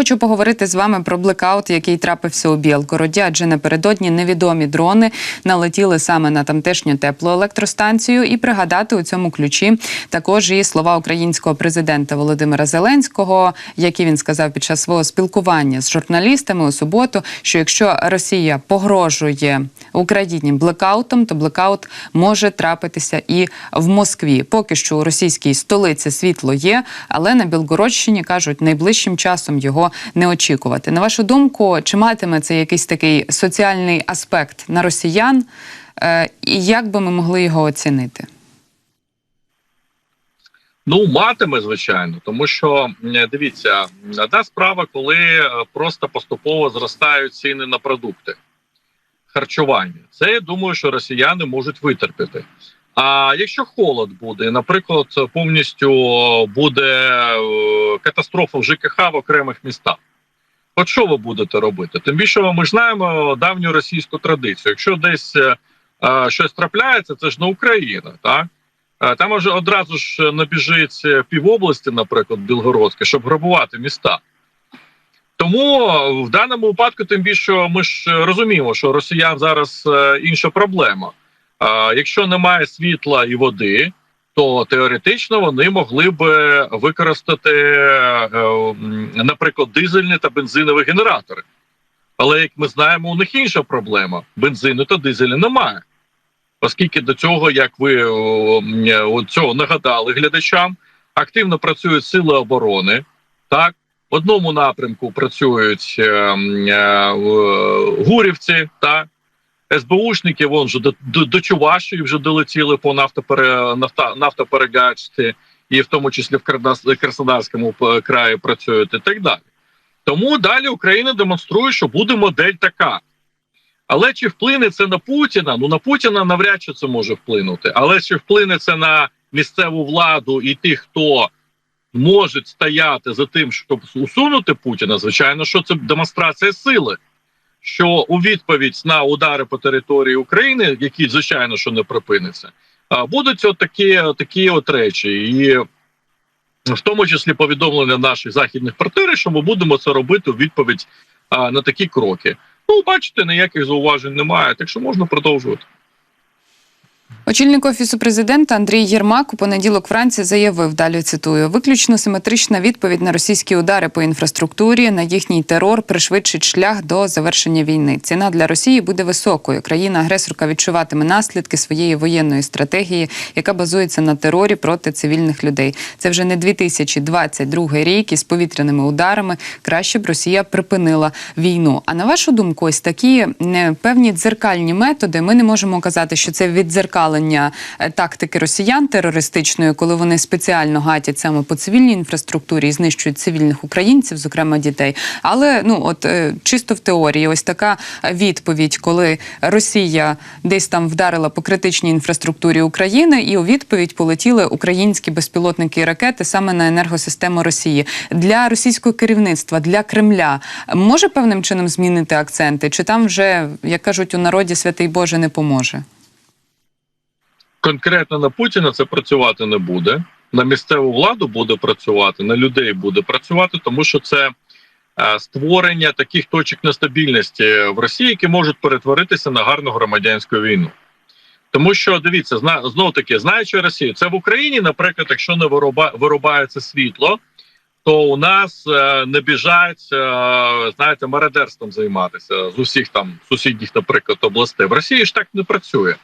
Хочу поговорити з вами про блекаут, який трапився у Білгороді, адже напередодні невідомі дрони налетіли саме на тамтешню теплоелектростанцію. І пригадати у цьому ключі також і слова українського президента Володимира Зеленського, які він сказав під час свого спілкування з журналістами у суботу, що якщо Росія погрожує Україні блекаутом, то блекаут може трапитися і в Москві. Поки що у російській столиці світло є, але на Білгородщині кажуть, найближчим часом його не очікувати. На вашу думку, чи матиме це якийсь такий соціальний аспект на росіян, Е, і як би ми могли його оцінити? Ну, матиме, звичайно, тому що дивіться, одна справа, коли е, просто поступово зростають ціни на продукти харчування. Це я думаю, що росіяни можуть витерпіти. А якщо холод буде, наприклад, повністю буде е, катастрофа в ЖКХ в окремих містах. От що ви будете робити? Тим більше ми ж знаємо давню російську традицію. Якщо десь е, е, щось трапляється, це ж не Україна, так? Е, Там вже одразу ж набіжить півобласті, наприклад, Білгородське, щоб грабувати міста. Тому в даному випадку, тим більше ми ж розуміємо, що росіян зараз е, інша проблема. Якщо немає світла і води, то теоретично вони могли б використати, е, наприклад, дизельні та бензинові генератори. Але як ми знаємо, у них інша проблема: бензину та дизелю немає. Оскільки до цього, як ви о, цього нагадали глядачам, активно працюють сили оборони. Так, в одному напрямку працюють е, е, гурівці, так, СБУшники вон же до, до, до Чувашії вже долетіли по нафтопере, нафта, нафтоперегачці, і в тому числі в Краснодарському краї працюють і так далі. Тому далі Україна демонструє, що буде модель така. Але чи вплине це на Путіна? Ну на Путіна навряд чи це може вплинути. Але чи вплине це на місцеву владу і тих, хто може стояти за тим, щоб усунути Путіна? Звичайно, що це демонстрація сили що у відповідь на удари по території України, які звичайно що не припиниться, будуть от такі, такі от речі, і в тому числі повідомлення наших західних партнерів, що ми будемо це робити у відповідь на такі кроки. Ну, бачите, ніяких зауважень немає, так що можна продовжувати. Очільник офісу президента Андрій Єрмак у понеділок вранці заявив, далі цитую, виключно симетрична відповідь на російські удари по інфраструктурі, на їхній терор пришвидшить шлях до завершення війни. Ціна для Росії буде високою. Країна-агресорка відчуватиме наслідки своєї воєнної стратегії, яка базується на терорі проти цивільних людей. Це вже не 2022 рік із повітряними ударами. Краще б Росія припинила війну. А на вашу думку, ось такі е, певні дзеркальні методи. Ми не можемо казати, що це віддзеркалення е, тактики росіян терористичної, коли вони спеціально гатять саме по цивільній інфраструктурі і знищують цивільних українців, зокрема дітей. Але ну от е, чисто в теорії, ось така відповідь, коли Росія десь там вдарила по критичній інфраструктурі України, і у відповідь полетіли українські безпілотники і ракети саме на енергосистему Росії для російського керівництва, для Кремля може певним чином змінити акценти, чи там вже як кажуть у народі святий Боже не поможе? Конкретно на Путіна це працювати не буде. На місцеву владу буде працювати, на людей буде працювати, тому що це е, створення таких точок нестабільності в Росії, які можуть перетворитися на гарну громадянську війну. Тому що дивіться, зна знов таки, знаючи Росію, це в Україні, наприклад, якщо не вируба, вирубається світло, то у нас е, не біжать, е, знаєте, мародерством займатися з усіх там сусідніх, наприклад, областей. В Росії ж так не працює.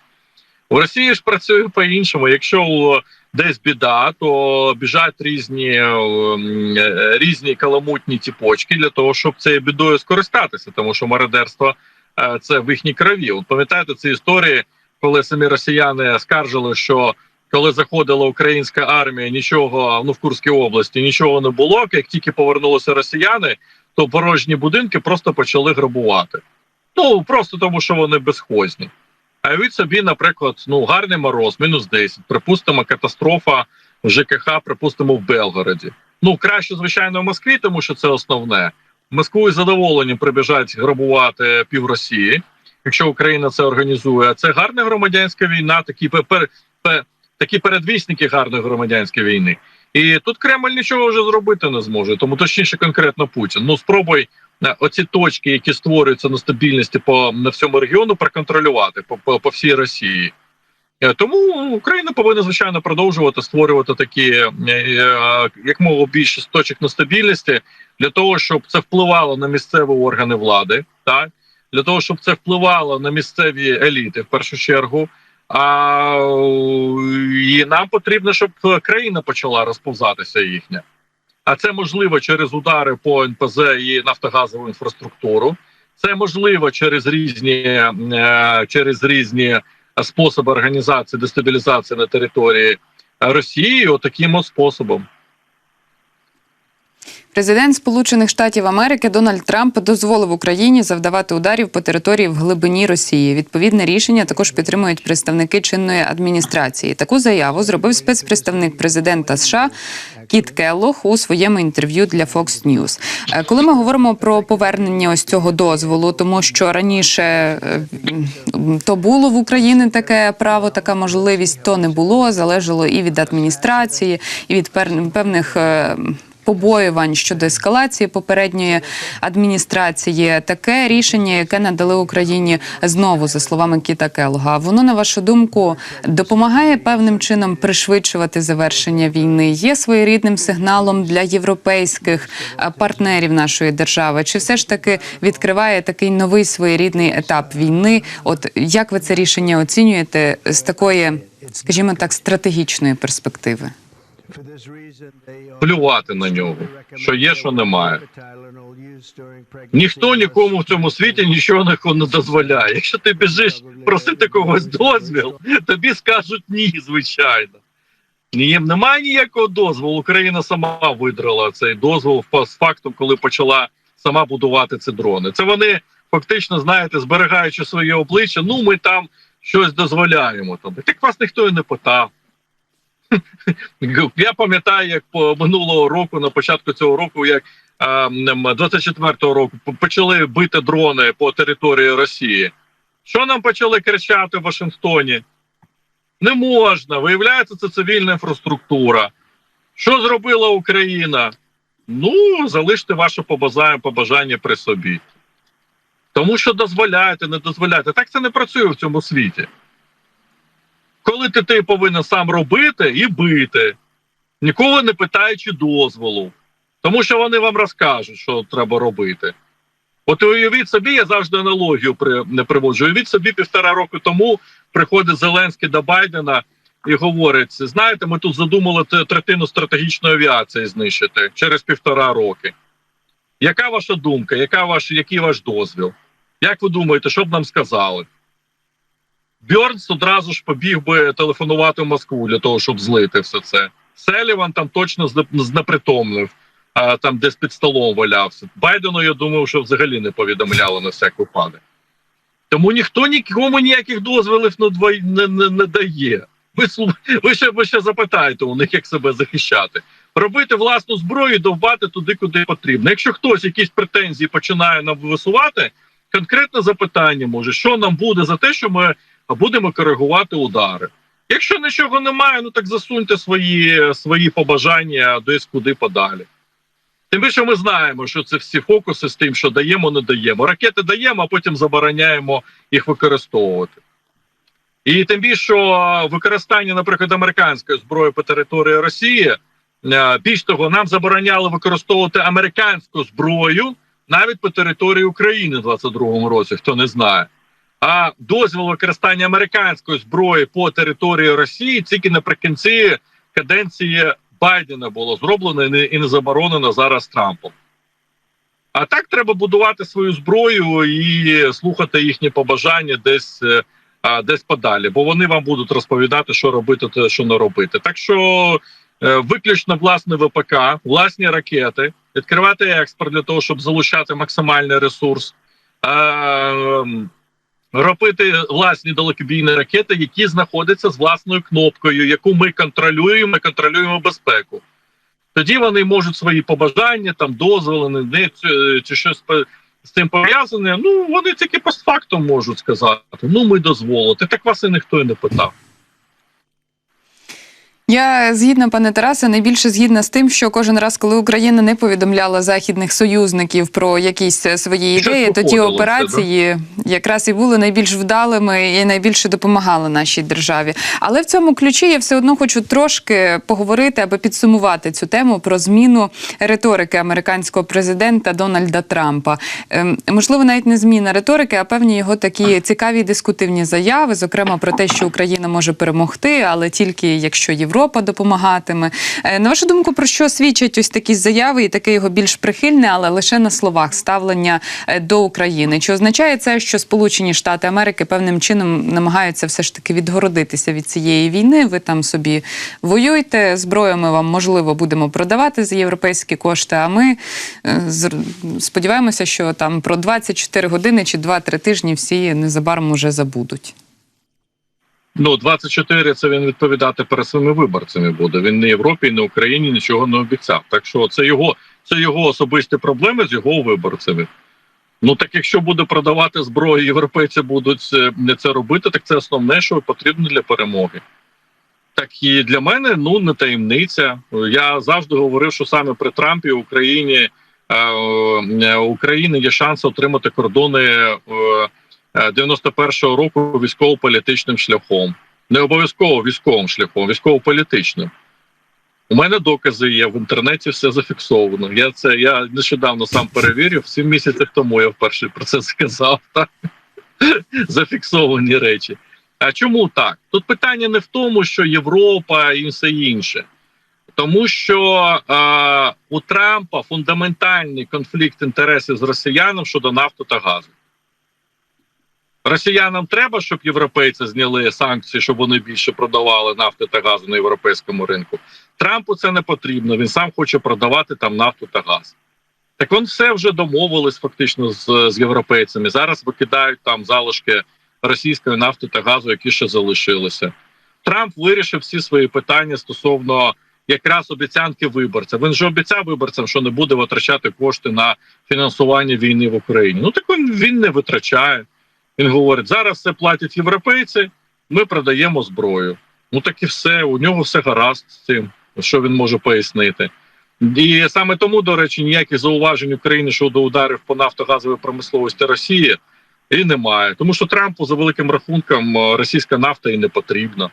В Росії ж працює по-іншому. Якщо десь біда, то біжать різні е, м, е, різні каламутні тіпочки для того, щоб цією бідою скористатися, тому що мародерство е, це в їхній крові. От пам'ятаєте ці історії, коли самі росіяни скаржили, що коли заходила українська армія, нічого ну в Курській області нічого не було. Як тільки повернулися росіяни, то порожні будинки просто почали грабувати. Ну просто тому, що вони безхозні. А від собі, наприклад, ну гарний мороз, мінус 10, припустимо, катастрофа в ЖКХ, припустимо, в Белгороді. Ну краще, звичайно, в Москві, тому що це основне. В Москву із задоволенням прибіжать грабувати пів Росії, якщо Україна це організує. Це гарна громадянська війна, такі пер, пер, такі передвісники гарної громадянської війни. І тут Кремль нічого вже зробити не зможе, тому точніше, конкретно Путін. Ну спробуй е, оці точки, які створюються на стабільності по на всьому регіону, проконтролювати по, по, по всій Росії. Е, Тому Україна повинна звичайно продовжувати створювати такі е, як мова більше точок нестабільності для того, щоб це впливало на місцеві органи влади, так для того, щоб це впливало на місцеві еліти в першу чергу. А і нам потрібно, щоб країна почала розповзатися їхня. А це можливо через удари по НПЗ і нафтогазову інфраструктуру. Це можливо через різні е, через різні способи організації дестабілізації на території Росії. Отаким от способом. Президент Сполучених Штатів Америки Дональд Трамп дозволив Україні завдавати ударів по території в глибині Росії. Відповідне рішення також підтримують представники чинної адміністрації. Таку заяву зробив спецпредставник президента США Кіт Келлох у своєму інтерв'ю для Fox News. Е, Коли ми говоримо про повернення ось цього дозволу, тому що раніше е, то було в Україні таке право, така можливість, то не було. Залежало і від адміністрації, і від певних. Побоювань щодо ескалації попередньої адміністрації. Таке рішення, яке надали Україні знову, за словами Кіта Келга. Воно на вашу думку допомагає певним чином пришвидшувати завершення війни. Є своєрідним сигналом для європейських е, партнерів нашої держави. Чи все ж таки відкриває такий новий своєрідний етап війни? От як ви це рішення оцінюєте з такої, скажімо так, стратегічної перспективи? Плювати на нього, що є, що немає. Ніхто нікому в цьому світі нічого не- дозволяє. Якщо ти біжиш просити когось дозвіл, тобі скажуть ні, звичайно. Ні, немає ніякого дозволу. Україна сама видрала цей дозвол з фактом, коли почала сама будувати ці дрони. Це вони фактично, знаєте, зберігаючи своє обличчя, ну ми там щось дозволяємо. Так вас ніхто і не питав. Я пам'ятаю, як по минулого року, на початку цього року, як е, 24-го року почали бити дрони по території Росії. Що нам почали кричати в Вашингтоні? Не можна. Виявляється, це цивільна інфраструктура. Що зробила Україна? Ну, залиште ваше побажання при собі. Тому що дозволяєте, не дозволяєте. Так це не працює в цьому світі. Коли ти, ти повинен сам робити і бити, ніколи не питаючи дозволу. Тому що вони вам розкажуть, що треба робити. От уявіть собі, я завжди аналогію при, не приводжу. Уявіть собі, півтора року тому приходить Зеленський до Байдена і говорить: знаєте, ми тут задумали третину стратегічної авіації знищити через півтора роки. Яка ваша думка? Яка ваш, який ваш дозвіл? Як ви думаєте, що б нам сказали? Бьорнс одразу ж побіг би телефонувати в Москву для того, щоб злити все це. Селіван там точно зне- знепритомнив, а, там десь під столом валявся. Байдену, я думаю, що взагалі не повідомляли на всяк випадок. Тому ніхто нікому ніяких дозволів не, не, не дає. Ви, ви, ще, ви ще запитаєте у них, як себе захищати. Робити власну зброю і довбати туди, куди потрібно. Якщо хтось якісь претензії починає нам висувати, конкретне запитання може, що нам буде за те, що ми будемо коригувати удари. Якщо нічого немає, ну так засуньте свої, свої побажання десь куди подалі. Тим більше ми знаємо, що це всі фокуси з тим, що даємо, не даємо. Ракети даємо, а потім забороняємо їх використовувати. І тим більше, що використання, наприклад, американської зброї по території Росії, е, більш того, нам забороняли використовувати американську зброю навіть по території України в 22-му році, хто не знає. А дозвіл використання американської зброї по території Росії тільки наприкінці каденції Байдена було зроблено і не, заборонено зараз Трампом. А так треба будувати свою зброю і слухати їхні побажання десь, е, десь подалі, бо вони вам будуть розповідати, що робити, та що не робити. Так що е, виключно власне ВПК, власні ракети, відкривати експорт для того, щоб залучати максимальний ресурс. Робити власні далекобійні ракети, які знаходяться з власною кнопкою, яку ми контролюємо, ми контролюємо безпеку. Тоді вони можуть свої побажання, там дозволи, чи, щось з цим пов'язане. Ну вони тільки постфактом можуть сказати: ну ми дозволити. Так вас і ніхто і не питав. Я згідна, пане Тарасе, найбільше згідна з тим, що кожен раз, коли Україна не повідомляла західних союзників про якісь е, свої Щось ідеї, то ті операції якраз і були найбільш вдалими і найбільше допомагали нашій державі. Але в цьому ключі я все одно хочу трошки поговорити, аби підсумувати цю тему про зміну риторики американського президента Дональда Трампа. Ем, можливо, навіть не зміна риторики, а певні його такі цікаві дискутивні заяви, зокрема про те, що Україна може перемогти, але тільки якщо Європа допомагатиме. Е, На вашу думку, про що свідчать ось такі заяви і таке його більш прихильне, але лише на словах ставлення е, до України? Чи означає це, що Сполучені Штати Америки певним чином намагаються все ж таки відгородитися від цієї війни? Ви там собі воюйте зброю. Ми вам можливо будемо продавати за європейські кошти. А ми е, сподіваємося, що там про 24 години чи 2-3 тижні всі незабаром уже забудуть. Ну, 24 це він відповідати перед своїми виборцями буде. Він не Європі, не Україні нічого не обіцяв. Так що це його, це його особисті проблеми з його виборцями. Ну так якщо буде продавати зброю, європейці будуть е, не це робити, так це основне, що потрібно для перемоги. Так і для мене ну не таємниця. Я завжди говорив, що саме при Трампі в Україні е, е, України є шанс отримати кордони е, 91-го року військово-політичним шляхом. Не обов'язково військовим шляхом, військово-політичним. У мене докази є в інтернеті, все зафіксовано. Я це я нещодавно сам перевірив. Сім місяців тому я вперше про це сказав. Так? Зафіксовані речі. А чому так? Тут питання не в тому, що Європа і все інше, тому що е, у Трампа фундаментальний конфлікт інтересів з росіянам щодо нафти та газу. Росіянам треба, щоб європейці зняли санкції, щоб вони більше продавали нафти та газу на європейському ринку. Трампу це не потрібно. Він сам хоче продавати там нафту та газ. Так вони все вже домовились фактично з, з європейцями. Зараз викидають там залишки російської нафти та газу, які ще залишилися. Трамп вирішив всі свої питання стосовно якраз обіцянки виборця. Він же обіцяв виборцям, що не буде витрачати кошти на фінансування війни в Україні. Ну так він, він не витрачає. Він говорить: зараз все платять європейці, ми продаємо зброю. Ну так і все. У нього все гаразд з цим, що він може пояснити. І саме тому, до речі, ніяких зауважень України щодо ударів по нафтогазовій промисловості Росії і немає. Тому що Трампу за великим рахунком е, російська нафта і не потрібна.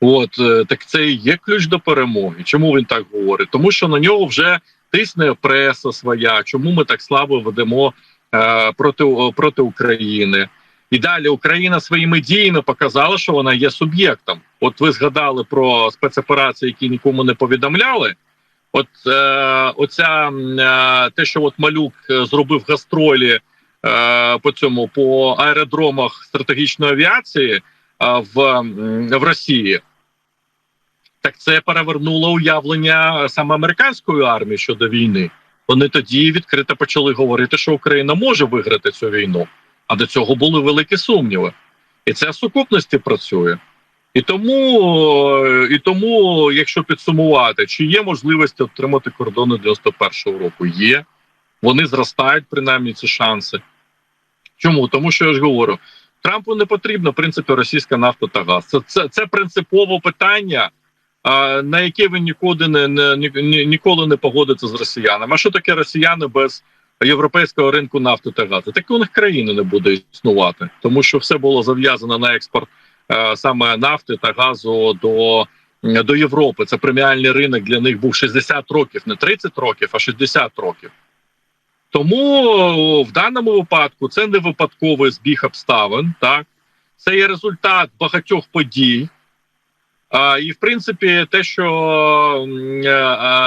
От е, так це і є ключ до перемоги. Чому він так говорить? Тому що на нього вже тисне преса своя. Чому ми так слабо ведемо проти, проти України? І далі Україна своїми діями показала, що вона є суб'єктом. От ви згадали про спецоперації, які нікому не повідомляли. От е, оця е, те, що от малюк е, зробив гастролі е, по цьому по аеродромах стратегічної авіації е, в, в Росії. Так це перевернуло уявлення саме американської армії щодо війни. Вони тоді відкрито почали говорити, що Україна може виграти цю війну. А до цього були великі сумніви. І це в сукупності працює. І тому, і тому, якщо підсумувати, чи є можливості отримати кордони 91-го року? Є. Вони зростають, принаймні, ці шанси. Чому? Тому що я ж говорю, Трампу не потрібна, в принципі, російська нафта та газ. Це, це, це принципове питання, на яке він нікуди не, не, ні, ні- ніколи не погодиться з росіянами. А що таке росіяни без європейського ринку нафти та газу? Так у них країни не буде існувати, тому що все було зав'язано на експорт е, саме нафти та газу до, до Європи. Це преміальний ринок для них був 60 років, не 30 років, а 60 років. Тому в даному випадку це не випадковий збіг обставин, так це є результат багатьох подій. І в принципі, те, що е,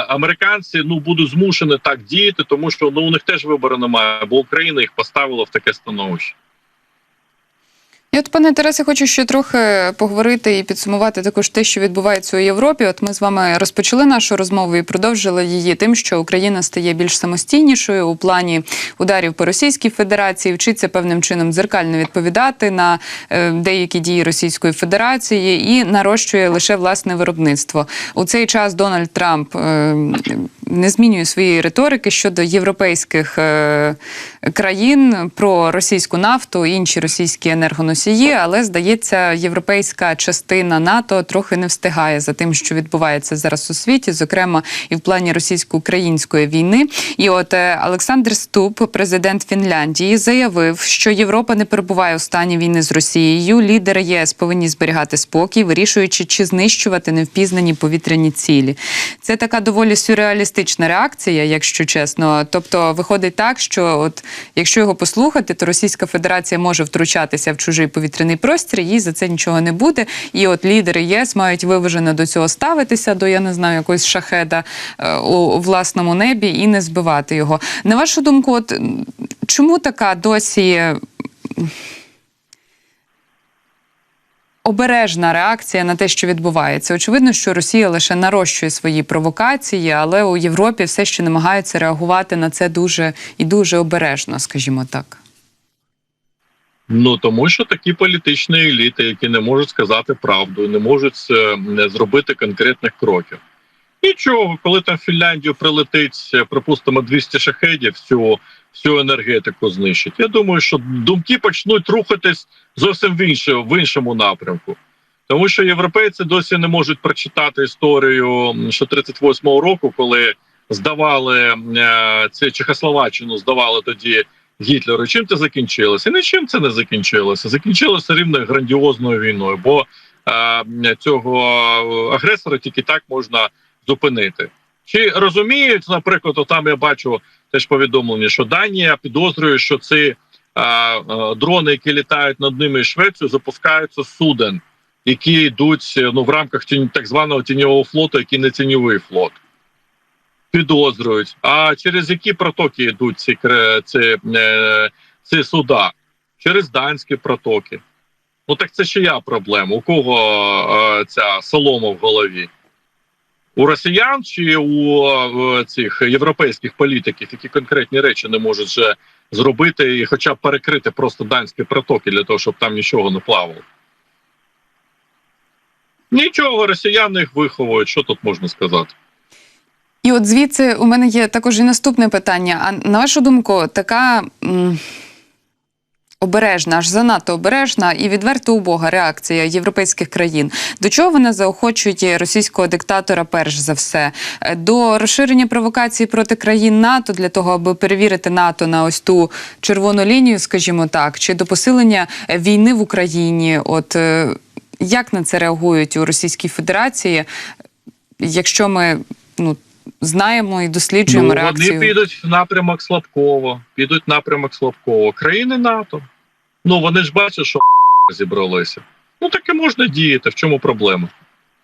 американці ну будуть змушені так діяти, тому що ну у них теж вибору немає, бо Україна їх поставила в таке становище. Я от, пане Тарасе, хочу ще трохи поговорити і підсумувати також те, що відбувається у Європі. От ми з вами розпочали нашу розмову і продовжили її тим, що Україна стає більш самостійнішою у плані ударів по Російській Федерації, вчиться певним чином дзеркально відповідати на е, деякі дії Російської Федерації і нарощує лише власне виробництво. У цей час Дональд Трамп е, не змінює своєї риторики щодо європейських е, країн про російську нафту, інші російські енергоносії, але здається, європейська частина НАТО трохи не встигає за тим, що відбувається зараз у світі, зокрема і в плані російсько-української війни. І от е, Олександр Ступ, президент Фінляндії, заявив, що Європа не перебуває у стані війни з Росією. Лідери ЄС повинні зберігати спокій, вирішуючи, чи знищувати невпізнані повітряні цілі. Це така доволі сюрреалістична реакція, якщо чесно. Тобто, виходить так, що от якщо його послухати, то Російська Федерація може втручатися в чужий повітряний простір, їй за це нічого не буде. І от лідери ЄС мають виважено до цього ставитися, до я не знаю, якогось шахеда е, у власному небі і не збивати його. На вашу думку, от чому така досі? Обережна реакція на те, що відбувається. Очевидно, що Росія лише нарощує свої провокації, але у Європі все ще намагаються реагувати на це дуже і дуже обережно, скажімо так. Ну тому що такі політичні еліти, які не можуть сказати правду, не можуть е, зробити конкретних кроків. Нічого, коли там в Фінляндію прилетить, е, припустимо, 200 шахедів, всю, всю енергетику знищить. Я думаю, що думки почнуть рухатись зовсім в іншому, в іншому напрямку. Тому що європейці досі не можуть прочитати історію що 38-го року, коли здавали е, це Чехословаччину, здавали тоді Гітлеру. Чим це закінчилося? Нічим це не закінчилося. Закінчилося рівно грандіозною війною, бо е, цього агресора тільки так можна зупинити. Чи розуміють, наприклад, там я бачу теж повідомлення, що Данія підозрює, що ці дрони, які літають над ними і Швецію, запускаються суден, які йдуть ну в рамках тінь, так званого тіньового флоту, який не тіньовий флот. Підозрюють. А через які протоки йдуть ці ці, е, ці суда? Через данські протоки. Ну так це чия проблема? У кого е, ця солома в голові? У росіян чи у е, цих європейських політиків, які конкретні речі не можуть вже зробити і хоча б перекрити просто данські протоки для того, щоб там нічого не плавало? Нічого, росіяни їх виховують. Що тут можна сказати? І от звідси у мене є також і наступне питання. А на вашу думку, така обережна, аж занадто обережна і відверто убога реакція європейських країн. До чого вона заохочує російського диктатора, перш за все, Е, до розширення провокацій проти країн НАТО для того, аби перевірити НАТО на ось ту червону лінію, скажімо так, чи до посилення війни в Україні? От е, як на це реагують у Російській Федерації? Якщо ми ну знаємо і досліджуємо ну, реакцію. Вони підуть в напрямок Слабкова, підуть в напрямок Слабкова. Країни НАТО. Ну вони ж бачать, що зібралися. Ну таке можна діяти. В чому проблема?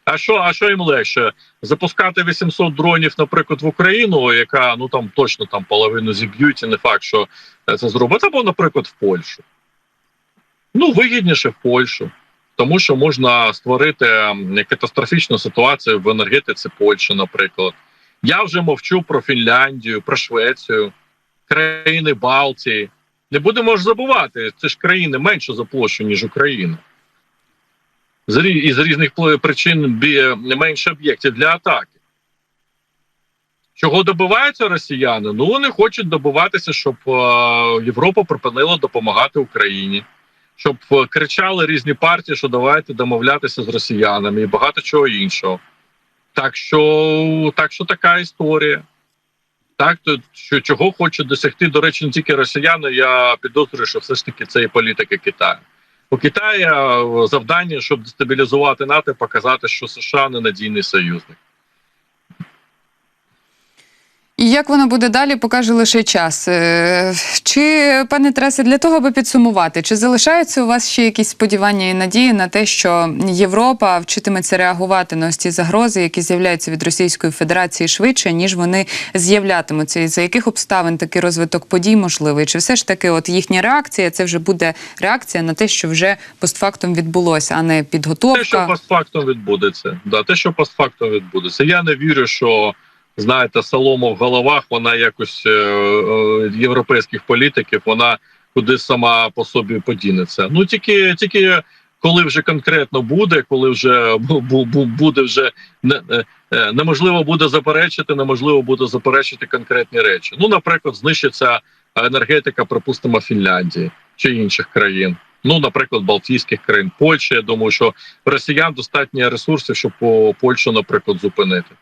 А що, а що їм легше? Запускати 800 дронів, наприклад, в Україну, яка ну там точно там половину зіб'ють, і не факт, що це зробить, або, наприклад, в Польщу. Ну, вигідніше в Польщу. Тому що можна створити катастрофічну ситуацію в енергетиці Польщі, наприклад. Я вже мовчу про Фінляндію, про Швецію, країни Балтії. Не будемо ж забувати, це ж країни менше за площу, ніж Україна. І З різних причин менше об'єктів для атаки. Чого добиваються росіяни? Ну, вони хочуть добиватися, щоб е, Європа припинила допомагати Україні, щоб е, кричали різні партії, що давайте домовлятися з росіянами і багато чого іншого. Так що, так що така історія. Так, то що чого хочуть досягти, до речі, не тільки росіяни, я підозрюю, що все ж таки це і політика Китаю. У Китаю е, завдання, щоб дестабілізувати НАТО, показати, що США ненадійний союзник. І як воно буде далі, покаже лише час. Е, Чи, пане Тарасе, для того, аби підсумувати, чи залишаються у вас ще якісь сподівання і надії на те, що Європа вчитиметься реагувати на ось ці загрози, які з'являються від Російської Федерації швидше, ніж вони з'являтимуться? І за яких обставин такий розвиток подій можливий? Чи все ж таки, от їхня реакція, це вже буде реакція на те, що вже постфактум відбулося, а не підготовка? Те, що постфактум відбудеться. Да, те, що постфактум відбудеться. Я не вірю, що знаєте, солома в головах, вона якось е, е, європейських політиків, вона куди сама по собі подінеться. Ну тільки тільки коли вже конкретно буде, коли вже бу- бу- бу- буде вже е, неможливо буде заперечити, неможливо буде заперечити конкретні речі. Ну, наприклад, знищиться енергетика, припустимо, Фінляндії чи інших країн. Ну, наприклад, Балтійських країн, Польщі. Я думаю, що росіян достатньо ресурсів, щоб по Польщу, наприклад, зупинити.